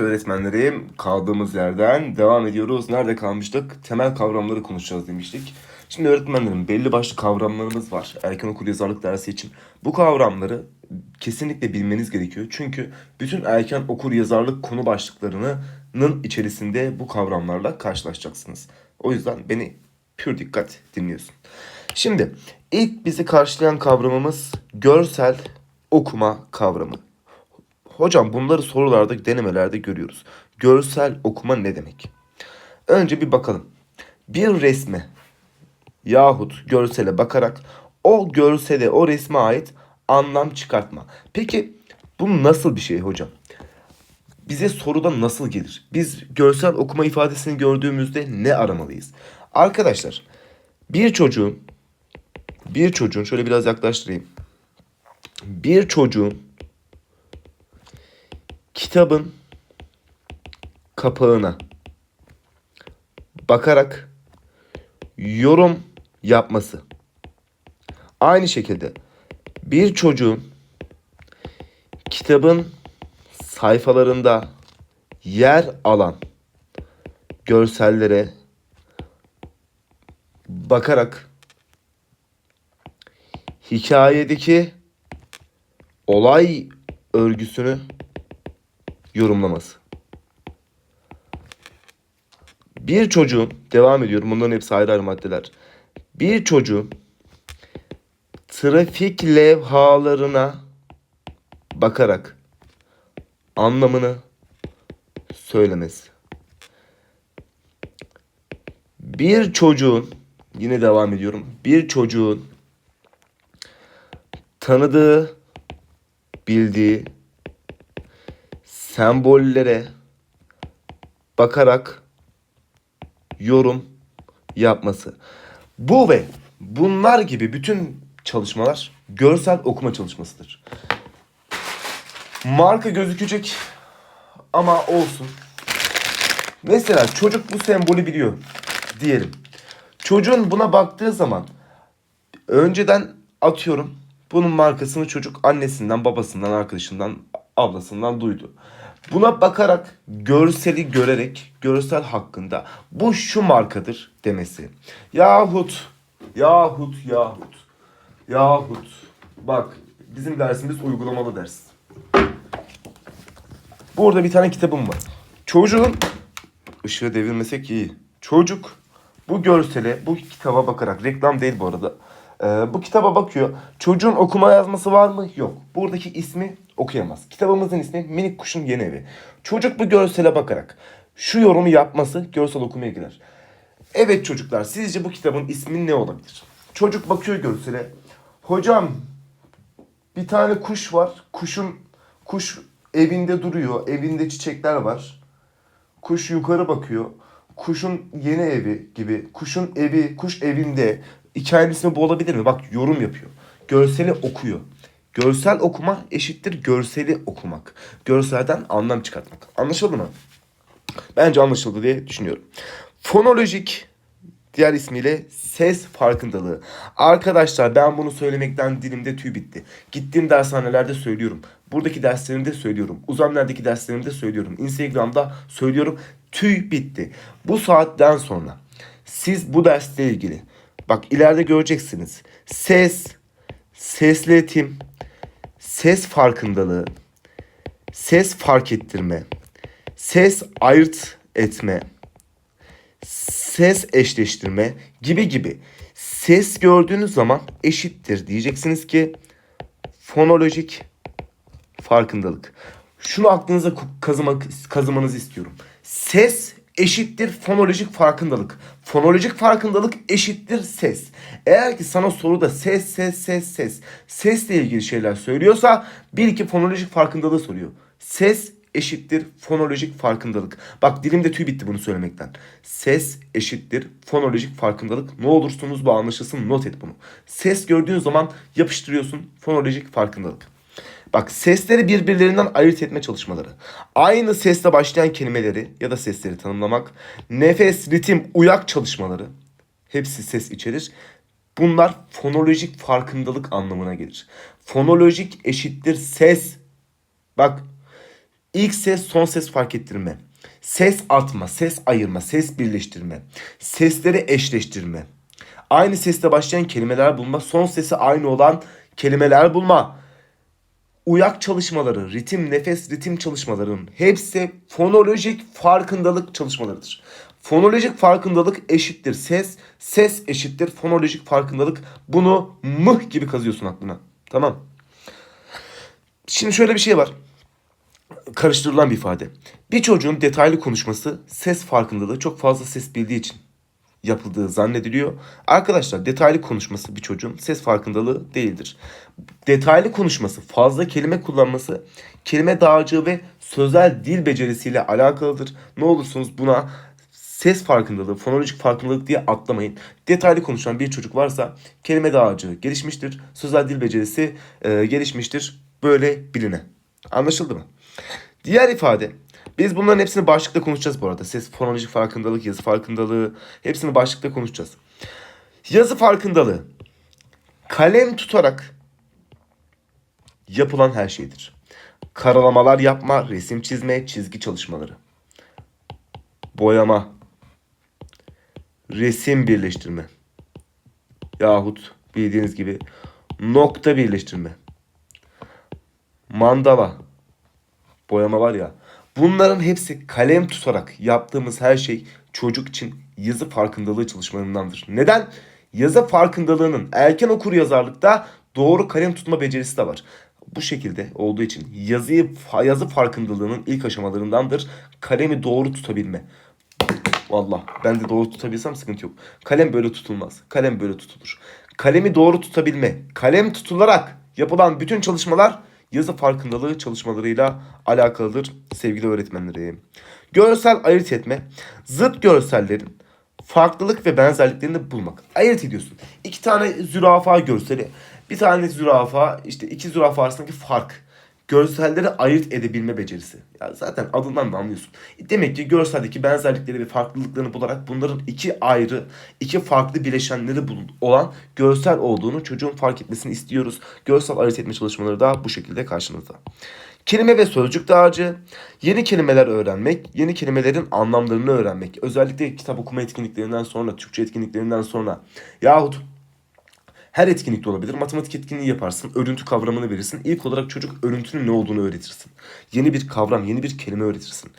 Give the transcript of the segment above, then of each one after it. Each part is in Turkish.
Öğretmenlerim kaldığımız yerden devam ediyoruz. Nerede kalmıştık? Temel kavramları konuşacağız demiştik. Şimdi öğretmenlerim belli başlı kavramlarımız var. Erken okul yazarlık dersi için. Bu kavramları kesinlikle bilmeniz gerekiyor. Çünkü bütün erken okur yazarlık konu başlıklarının içerisinde bu kavramlarla karşılaşacaksınız. O yüzden beni pür dikkat dinliyorsun. Şimdi ilk bizi karşılayan kavramımız görsel okuma kavramı. Hocam bunları sorularda, denemelerde görüyoruz. Görsel okuma ne demek? Önce bir bakalım. Bir resme yahut görsele bakarak o görsele, o resme ait anlam çıkartma. Peki bu nasıl bir şey hocam? Bize soruda nasıl gelir? Biz görsel okuma ifadesini gördüğümüzde ne aramalıyız? Arkadaşlar bir çocuğun bir çocuğun şöyle biraz yaklaştırayım. Bir çocuğun kitabın kapağına bakarak yorum yapması. Aynı şekilde bir çocuğun kitabın sayfalarında yer alan görsellere bakarak hikayedeki olay örgüsünü yorumlaması. Bir çocuğun, devam ediyorum bunların hepsi ayrı ayrı maddeler. Bir çocuğun trafik levhalarına bakarak anlamını söylemesi. Bir çocuğun, yine devam ediyorum. Bir çocuğun tanıdığı, bildiği sembollere bakarak yorum yapması. Bu ve bunlar gibi bütün çalışmalar görsel okuma çalışmasıdır. Marka gözükecek ama olsun. Mesela çocuk bu sembolü biliyor diyelim. Çocuğun buna baktığı zaman önceden atıyorum bunun markasını çocuk annesinden, babasından, arkadaşından, ablasından duydu. Buna bakarak, görseli görerek, görsel hakkında bu şu markadır demesi. Yahut, yahut, yahut, yahut. Bak bizim dersimiz uygulamalı ders. Burada bir tane kitabım var. Çocuğun ışığı devirmesek iyi. Çocuk bu görsele, bu kitaba bakarak, reklam değil bu arada. Ee, bu kitaba bakıyor. Çocuğun okuma yazması var mı? Yok. Buradaki ismi okuyamaz. Kitabımızın ismi Minik Kuşun Yeni Evi. Çocuk bu görsele bakarak şu yorumu yapması görsel okumaya girer. Evet çocuklar sizce bu kitabın ismi ne olabilir? Çocuk bakıyor görsele. Hocam bir tane kuş var. Kuşun kuş evinde duruyor. Evinde çiçekler var. Kuş yukarı bakıyor. Kuşun yeni evi gibi. Kuşun evi, kuş evinde. Hikayenin ismi bu olabilir mi? Bak yorum yapıyor. Görseli okuyor. Görsel okuma eşittir görseli okumak. Görselden anlam çıkartmak. Anlaşıldı mı? Bence anlaşıldı diye düşünüyorum. Fonolojik diğer ismiyle ses farkındalığı. Arkadaşlar ben bunu söylemekten dilimde tüy bitti. Gittiğim dershanelerde söylüyorum. Buradaki derslerimde söylüyorum. Uzamlardaki derslerimde söylüyorum. Instagram'da söylüyorum. Tüy bitti. Bu saatten sonra siz bu dersle ilgili bak ileride göreceksiniz. Ses, sesli eğitim, ses farkındalığı, ses fark ettirme, ses ayırt etme, ses eşleştirme gibi gibi ses gördüğünüz zaman eşittir diyeceksiniz ki fonolojik farkındalık. Şunu aklınıza kazımak, kazımanızı istiyorum. Ses eşittir fonolojik farkındalık. Fonolojik farkındalık eşittir ses. Eğer ki sana soruda ses ses ses ses sesle ilgili şeyler söylüyorsa bil ki fonolojik farkındalığı soruyor. Ses eşittir fonolojik farkındalık. Bak dilimde tüy bitti bunu söylemekten. Ses eşittir fonolojik farkındalık. Ne olursunuz bu anlaşılsın not et bunu. Ses gördüğün zaman yapıştırıyorsun fonolojik farkındalık. Bak sesleri birbirlerinden ayırt etme çalışmaları. Aynı sesle başlayan kelimeleri ya da sesleri tanımlamak. Nefes, ritim, uyak çalışmaları. Hepsi ses içerir. Bunlar fonolojik farkındalık anlamına gelir. Fonolojik eşittir ses. Bak İlk ses son ses fark ettirme. Ses atma, ses ayırma, ses birleştirme. Sesleri eşleştirme. Aynı sesle başlayan kelimeler bulma. Son sesi aynı olan kelimeler bulma. Uyak çalışmaları, ritim, nefes, ritim çalışmalarının hepsi fonolojik farkındalık çalışmalarıdır. Fonolojik farkındalık eşittir ses, ses eşittir fonolojik farkındalık. Bunu mıh gibi kazıyorsun aklına. Tamam. Şimdi şöyle bir şey var. Karıştırılan bir ifade. Bir çocuğun detaylı konuşması ses farkındalığı çok fazla ses bildiği için yapıldığı zannediliyor. Arkadaşlar detaylı konuşması bir çocuğun ses farkındalığı değildir. Detaylı konuşması, fazla kelime kullanması kelime dağarcığı ve sözel dil becerisiyle alakalıdır. Ne olursunuz buna ses farkındalığı, fonolojik farkındalık diye atlamayın. Detaylı konuşan bir çocuk varsa kelime dağarcığı gelişmiştir. Sözel dil becerisi e, gelişmiştir. Böyle biline. Anlaşıldı mı? Diğer ifade biz bunların hepsini başlıkta konuşacağız bu arada. Ses, fonolojik farkındalık, yazı farkındalığı hepsini başlıkta konuşacağız. Yazı farkındalığı kalem tutarak yapılan her şeydir. Karalamalar yapma, resim çizme, çizgi çalışmaları. Boyama, resim birleştirme. Yahut bildiğiniz gibi nokta birleştirme. Mandala, boyama var ya. Bunların hepsi kalem tutarak yaptığımız her şey çocuk için yazı farkındalığı çalışmalarındandır. Neden? Yazı farkındalığının erken okur yazarlıkta doğru kalem tutma becerisi de var. Bu şekilde olduğu için yazıyı yazı farkındalığının ilk aşamalarındandır. Kalemi doğru tutabilme. Valla ben de doğru tutabilsem sıkıntı yok. Kalem böyle tutulmaz. Kalem böyle tutulur. Kalemi doğru tutabilme. Kalem tutularak yapılan bütün çalışmalar yazı farkındalığı çalışmalarıyla alakalıdır sevgili öğretmenlerim. Görsel ayırt etme. Zıt görsellerin farklılık ve benzerliklerini bulmak. Ayırt ediyorsun. İki tane zürafa görseli. Bir tane zürafa işte iki zürafa arasındaki fark. Görselleri ayırt edebilme becerisi. Ya zaten adından da anlıyorsun. Demek ki görseldeki benzerlikleri ve farklılıklarını bularak bunların iki ayrı, iki farklı bileşenleri olan görsel olduğunu çocuğun fark etmesini istiyoruz. Görsel ayırt etme çalışmaları da bu şekilde karşınızda. Kelime ve sözcük dağarcığı, yeni kelimeler öğrenmek, yeni kelimelerin anlamlarını öğrenmek. Özellikle kitap okuma etkinliklerinden sonra, Türkçe etkinliklerinden sonra yahut her etkinlikte olabilir. Matematik etkinliği yaparsın. Örüntü kavramını verirsin. İlk olarak çocuk örüntünün ne olduğunu öğretirsin. Yeni bir kavram, yeni bir kelime öğretirsin.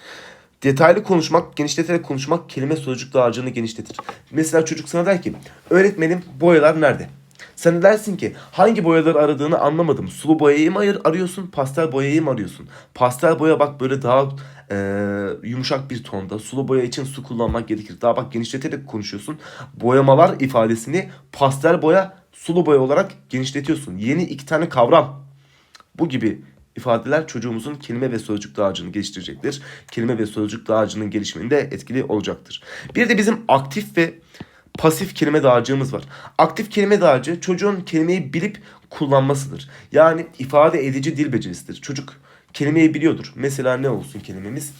Detaylı konuşmak, genişleterek konuşmak kelime sözcük dağarcığını genişletir. Mesela çocuk sana der ki, öğretmenim boyalar nerede? Sen de dersin ki hangi boyaları aradığını anlamadım. Sulu boyayı mı arıyorsun, pastel boyayı mı arıyorsun? Pastel boya bak böyle daha e, yumuşak bir tonda. Sulu boya için su kullanmak gerekir. Daha bak genişleterek konuşuyorsun. Boyamalar ifadesini pastel boya, sulu boya olarak genişletiyorsun. Yeni iki tane kavram. Bu gibi ifadeler çocuğumuzun kelime ve sözcük dağarcığını geliştirecektir. Kelime ve sözcük dağarcığının gelişiminde etkili olacaktır. Bir de bizim aktif ve pasif kelime dağarcığımız var. Aktif kelime dağarcığı çocuğun kelimeyi bilip kullanmasıdır. Yani ifade edici dil becerisidir. Çocuk kelimeyi biliyordur. Mesela ne olsun kelimemiz?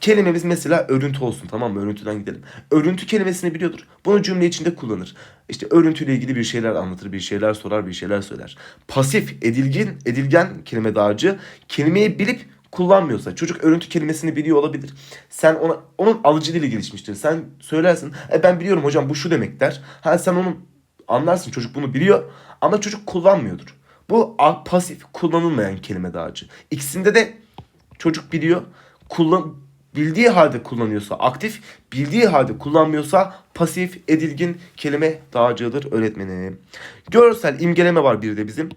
Kelimemiz mesela örüntü olsun tamam mı? Örüntüden gidelim. Örüntü kelimesini biliyordur. Bunu cümle içinde kullanır. İşte örüntüyle ilgili bir şeyler anlatır, bir şeyler sorar, bir şeyler söyler. Pasif, edilgin, edilgen kelime dağarcığı kelimeyi bilip kullanmıyorsa çocuk örüntü kelimesini biliyor olabilir. Sen ona onun alıcı dili gelişmiştir. Sen söylersin. E ben biliyorum hocam bu şu demek der. Ha sen onun anlarsın çocuk bunu biliyor ama çocuk kullanmıyordur. Bu pasif kullanılmayan kelime dağarcığı. İkisinde de çocuk biliyor. Kullan bildiği halde kullanıyorsa aktif, bildiği halde kullanmıyorsa pasif, edilgin kelime dağarcığıdır öğretmenim. Görsel imgeleme var bir de bizim.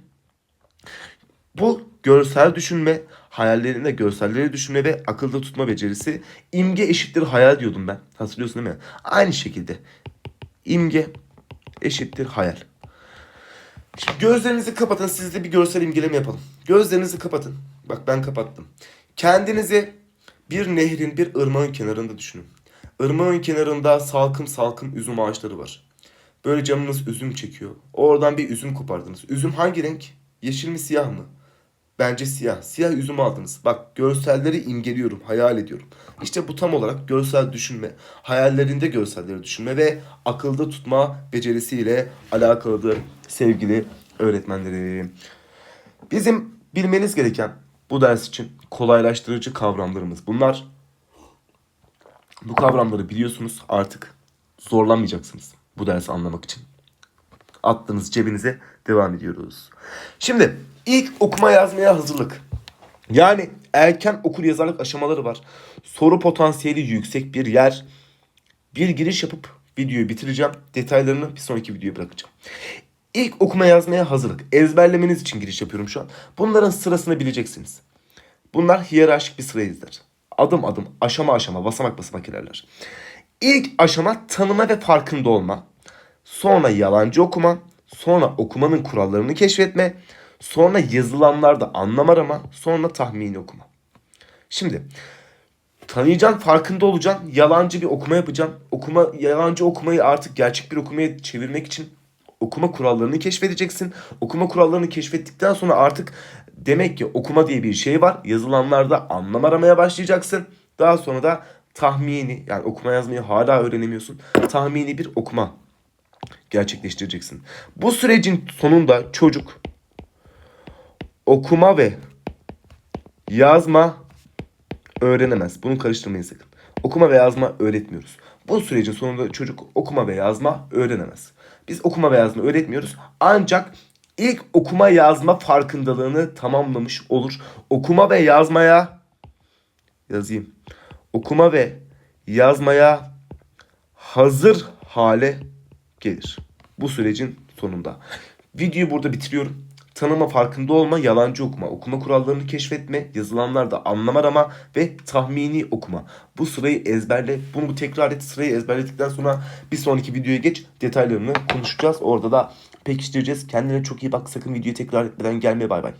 Bu görsel düşünme, hayallerinde görselleri düşünme ve akılda tutma becerisi. İmge eşittir hayal diyordum ben. Hatırlıyorsun değil mi? Aynı şekilde. İmge eşittir hayal. Şimdi gözlerinizi kapatın. Sizde bir görsel imgeleme yapalım. Gözlerinizi kapatın. Bak ben kapattım. Kendinizi bir nehrin, bir ırmağın kenarında düşünün. Irmağın kenarında salkım salkım üzüm ağaçları var. Böyle canınız üzüm çekiyor. Oradan bir üzüm kopardınız. Üzüm hangi renk? Yeşil mi siyah mı? Bence siyah. Siyah üzüm aldınız. Bak görselleri imgeliyorum, hayal ediyorum. İşte bu tam olarak görsel düşünme, hayallerinde görselleri düşünme ve akılda tutma becerisiyle alakalıdır sevgili öğretmenlerim. Bizim bilmeniz gereken bu ders için kolaylaştırıcı kavramlarımız bunlar. Bu kavramları biliyorsunuz artık zorlanmayacaksınız bu dersi anlamak için. Attığınız cebinize devam ediyoruz. Şimdi ilk okuma yazmaya hazırlık. Yani erken okur yazarlık aşamaları var. Soru potansiyeli yüksek bir yer. Bir giriş yapıp videoyu bitireceğim. Detaylarını bir sonraki videoya bırakacağım. İlk okuma yazmaya hazırlık. Ezberlemeniz için giriş yapıyorum şu an. Bunların sırasını bileceksiniz. Bunlar hiyerarşik bir sıra izler. Adım adım, aşama aşama, basamak basamak ilerler. İlk aşama tanıma ve farkında olma. Sonra yalancı okuma. Sonra okumanın kurallarını keşfetme. Sonra yazılanlarda anlam arama. Sonra tahmini okuma. Şimdi tanıyacaksın, farkında olacaksın. Yalancı bir okuma yapacaksın. Okuma, yalancı okumayı artık gerçek bir okumaya çevirmek için okuma kurallarını keşfedeceksin. Okuma kurallarını keşfettikten sonra artık demek ki okuma diye bir şey var. Yazılanlarda anlam aramaya başlayacaksın. Daha sonra da tahmini yani okuma yazmayı hala öğrenemiyorsun. Tahmini bir okuma gerçekleştireceksin. Bu sürecin sonunda çocuk okuma ve yazma öğrenemez. Bunu karıştırmayın sakın. Okuma ve yazma öğretmiyoruz. Bu sürecin sonunda çocuk okuma ve yazma öğrenemez. Biz okuma ve yazma öğretmiyoruz. Ancak ilk okuma yazma farkındalığını tamamlamış olur. Okuma ve yazmaya yazayım. Okuma ve yazmaya hazır hale gelir. Bu sürecin sonunda. Videoyu burada bitiriyorum. Tanıma farkında olma, yalancı okuma, okuma kurallarını keşfetme, yazılanlarda anlam arama ve tahmini okuma. Bu sırayı ezberle, bunu tekrar et. Sırayı ezberledikten sonra bir sonraki videoya geç. Detaylarını konuşacağız. Orada da pekiştireceğiz. Kendine çok iyi bak. Sakın videoyu tekrar etmeden gelmeye bay bay.